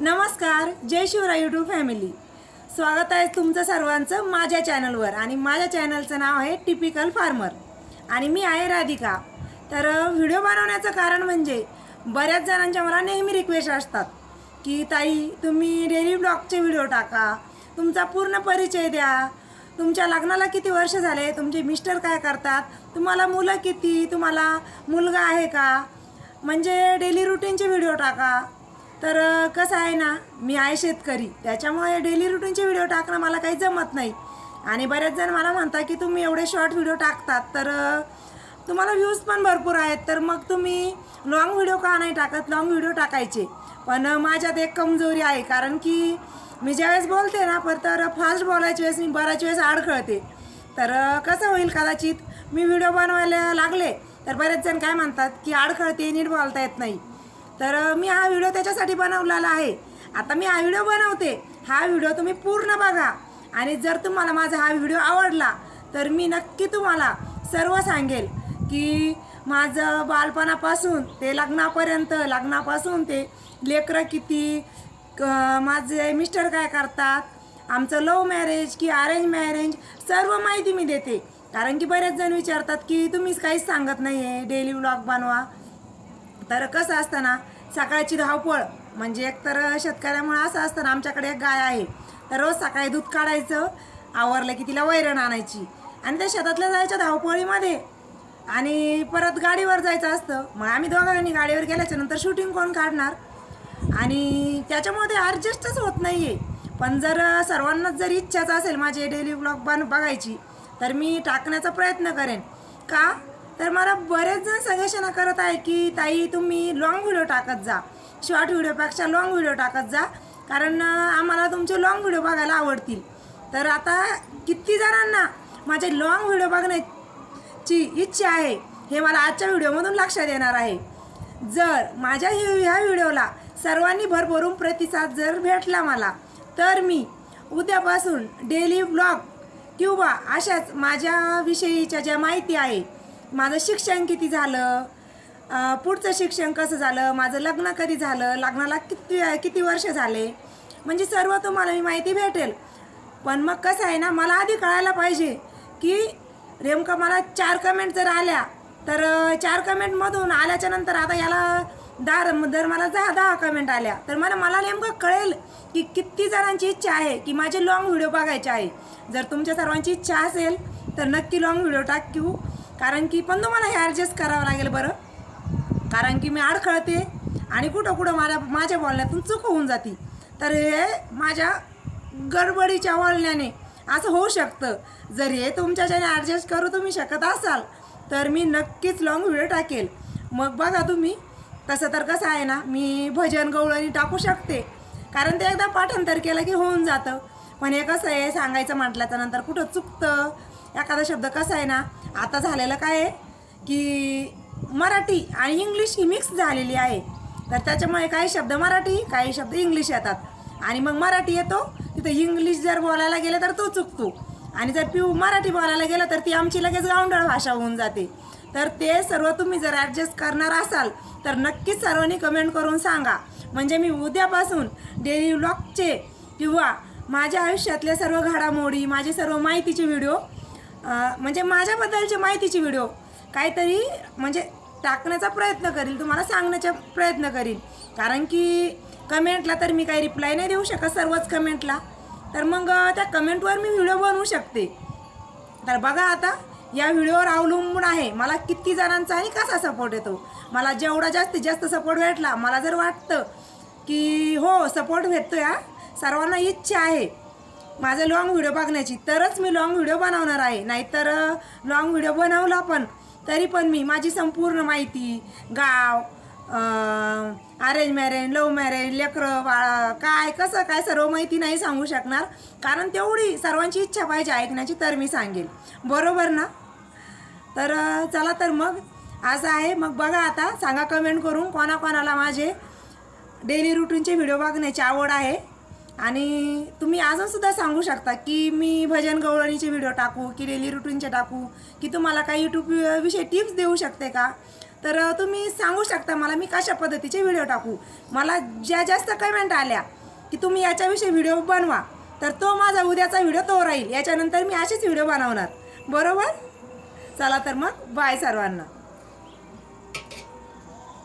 नमस्कार जय Shivray YouTube family स्वागत आहे तुमचं सर्वांचं माझ्या चॅनलवर आणि माझ्या चॅनलचं नाव आहे टिपिकल फार्मर आणि मी आहे राधिका. तर व्हिडिओ बनवण्याचं कारण म्हणजे बऱ्याच जणांच्या मला नेहमी रिक्वेस्ट असतात की ताई तुम्ही डेली ब्लॉगचे व्हिडिओ टाका. तुमचा पूर्ण परिचय द्या. तुमच्या लग्नाला किती वर्ष झाले? तुमचे मिस्टर काय करतात? तुम्हाला मुलं किती? तुम्हाला मुलगा आहे का? म्हणजे डेली रुटीनचे व्हिडिओ टाका. तर कसं आहे ना मी आहे शेतकरी. त्याच्यामुळे डेली रुटीनचे व्हिडिओ टाकणं मला काही जमत नाही. आणि बरेच जण मला म्हणता की तुम्ही एवढे शॉर्ट व्हिडिओ टाकतात. तर तुम्हाला व्ह्यूज पण भरपूर आहेत. तर मग तुम्ही लॉंग व्हिडिओ का नाही टाकत? लॉंग व्हिडिओ टाकायचे. पण माझ्यात एक कमजोरी आहे. कारण की मी ज्यावेळेस बोलते ना पर तर फास्ट बोलायच्या वेळेस मी बऱ्याच वेळेस अडखळते. तर कसं होईल कदाचित? मी व्हिडिओ बनवायला लागले तर बरेच जण काय म्हणतात की अडखळते नीट बोलता येत नाही. तर मी हा व्हिडिओ त्याच्यासाठी बनवलेला आहे. आता मी हा व्हिडिओ बनवते. हा व्हिडिओ तुम्ही पूर्ण बघा. आणि जर तुम्हाला माझा हा व्हिडिओ आवडला तर मी नक्की तुम्हाला सर्व सांगेल की माझं बालपणापासून ते लग्नापर्यंत लग्नापासून ते लेकरं किती क- माझे मिस्टर काय करतात आमचं लव्ह मॅरेज की अरेंज मॅरेज सर्व माहिती मी देते. कारण की बरेच जण विचारतात की तुम्हीच काहीच सांगत नाही आहे डेली व्लॉग बनवा. तर कसं असतं ना सकाळची धावपळ म्हणजे एकतर शेतकऱ्यामुळे असं असतं ना आमच्याकडे एक गाय आहे. तर रोज सकाळी दूध काढायचं आवरलं की तिला वैरण आणायची. आणि त्या शेतातल्या जायच्या धावपळीमध्ये आणि परत गाडीवर जायचं असतं. मग आम्ही दोघांनी गाडीवर गेल्याच्यानंतर शूटिंग कोण काढणार. आणि त्याच्यामुळे ते ॲडजस्टच होत नाही आहे पण जर सर्वांनाच जर इच्छाच असेल माझे डेली ब्लॉग बन बघायची तर मी टाकण्याचा प्रयत्न करेन. का? तर मला बरेच जण सजेशन करत आहे की ताई तुम्ही लॉंग व्हिडिओ टाकत जा. शॉर्ट व्हिडिओपेक्षा लॉंग व्हिडिओ टाकत जा. कारण आम्हाला तुमचे लॉंग व्हिडिओ बघायला आवडतील. तर आता किती जणांना माझे लॉंग व्हिडिओ बघण्याची इच्छा आहे हे मला आजच्या व्हिडिओमधून लक्षात येणार आहे. जर माझ्या हि- ह्या व्हिडिओला सर्वांनी भरभरून प्रतिसाद जर भेटला मला तर मी उद्यापासून डेली ब्लॉग किंवा अशाच माझ्याविषयीच्या ज्या माहिती आहे माझं शिक्षण किती झालं? पुढचं शिक्षण कसं झालं? माझं लग्न कधी झालं? लग्नाला किती किती वर्ष झाले? म्हणजे सर्व तुम्हाला मी माहिती भेटेल. पण मग कसं आहे ना मला आधी कळायला पाहिजे की नेमकं मला चार कमेंट जर आल्या तर चार कमेंटमधून आल्याच्यानंतर आता याला दहा जर मला दहा दहा कमेंट आल्या. तर मला मला नेमकं कळेल की किती जणांची इच्छा आहे की माझे लॉंग व्हिडिओ बघायचे आहे. जर तुमच्या सर्वांची इच्छा असेल तर नक्की लॉंग व्हिडिओ टाकू कारण की पण तुम्हाला हे ॲडजस्ट करावं लागेल बरं. कारण की मी अडखळते आणि कुठं कुठं माझ्या माझ्या बोलण्यातून चूक होऊन जाते. तर हे माझ्या गडबडीच्या बोलण्याने असं होऊ शकतं. जर हे तुमच्याच्याने ॲडजस्ट करू तुम्ही शकत असाल तर मी नक्कीच लॉंग व्हिडिओ टाकेल. मग बघा तुम्ही तसं तर कसं आहे ना मी भजन गवळणी टाकू शकते. कारण ते एकदा पाठांतर केलं की होऊन जातं. पण हे कसं आहे सांगायचं म्हटल्याच्या नंतर कुठं चुकतं? एखादा शब्द कसा आहे ना आता झालेलं काय आहे की मराठी आणि इंग्लिश ही मिक्स झालेली आहे. तर त्याच्यामुळे काही शब्द मराठी काही शब्द इंग्लिश येतात. आणि मग मराठी येतो तिथं इंग्लिश जर बोलायला गेलं तर तो चुकतो. आणि जर पिऊ मराठी बोलायला गेलं तर ती आमची लगेच गावंढळ भाषा होऊन जाते. तर ते सर्व तुम्ही जर ॲडजस्ट करणार असाल तर नक्कीच सर्वांनी कमेंट करून सांगा. म्हणजे मी उद्यापासून डेली व्लॉगचे किंवा माझ्या आयुष्यातल्या सर्व घडामोडी माझे सर्व माहितीचे व्हिडिओ म्हणजे माझ्याबद्दलच्या माहितीची व्हिडिओ काहीतरी म्हणजे टाकण्याचा प्रयत्न करील तुम्हाला सांगण्याचा प्रयत्न करील. कारण की कमेंटला तर मी काही रिप्लाय नाही देऊ शकत सर्वच कमेंटला तर मग त्या कमेंटवर मी व्हिडिओ बनवू शकते. तर बघा आता या व्हिडिओवर अवलंबून आहे. मला किती जणांचा आणि कसा सपोर्ट येतो? मला जेवढा जास्तीत जास्त सपोर्ट भेटला मला जर वाटतं की हो सपोर्ट भेटतो या सर्वांना इच्छा आहे. माझं लॉंग व्हिडिओ बघण्याची. तरच मी लॉंग व्हिडिओ बनवणार आहे. नाहीतर लॉंग व्हिडिओ बनवला पण तरी पण मी माझी संपूर्ण माहिती गाव अरेंज मॅरेज लव्ह मॅरेज लेकरं बाळा काय कसं काय सर्व माहिती नाही सांगू शकणार. कारण तेवढी सर्वांची इच्छा पाहिजे ऐकण्याची तर मी सांगेल. बरोबर ना? तर चला तर मग असं आहे. मग बघा आता सांगा कमेंट करून कोणाकोणाला माझे डेली रुटीनचे व्हिडिओ बघण्याची आवड आहे. आणि तुम्ही अजूनसुद्धा सांगू शकता की मी भजन गवळणीचे व्हिडिओ टाकू की डेली रुटीनचे टाकू की तुम्हाला काही यूट्यूब विषयी टिप्स देऊ शकते का? तर तुम्ही सांगू शकता मला मी कशा पद्धतीचे व्हिडिओ टाकू. मला ज्या जास्त कमेंट आल्या की तुम्ही याच्याविषयी व्हिडिओ बनवा तर तो माझा उद्याचा व्हिडिओ तो राहील. याच्यानंतर मी असेच व्हिडिओ बनवणार. बरोबर? चला तर मग बाय सर्वांना.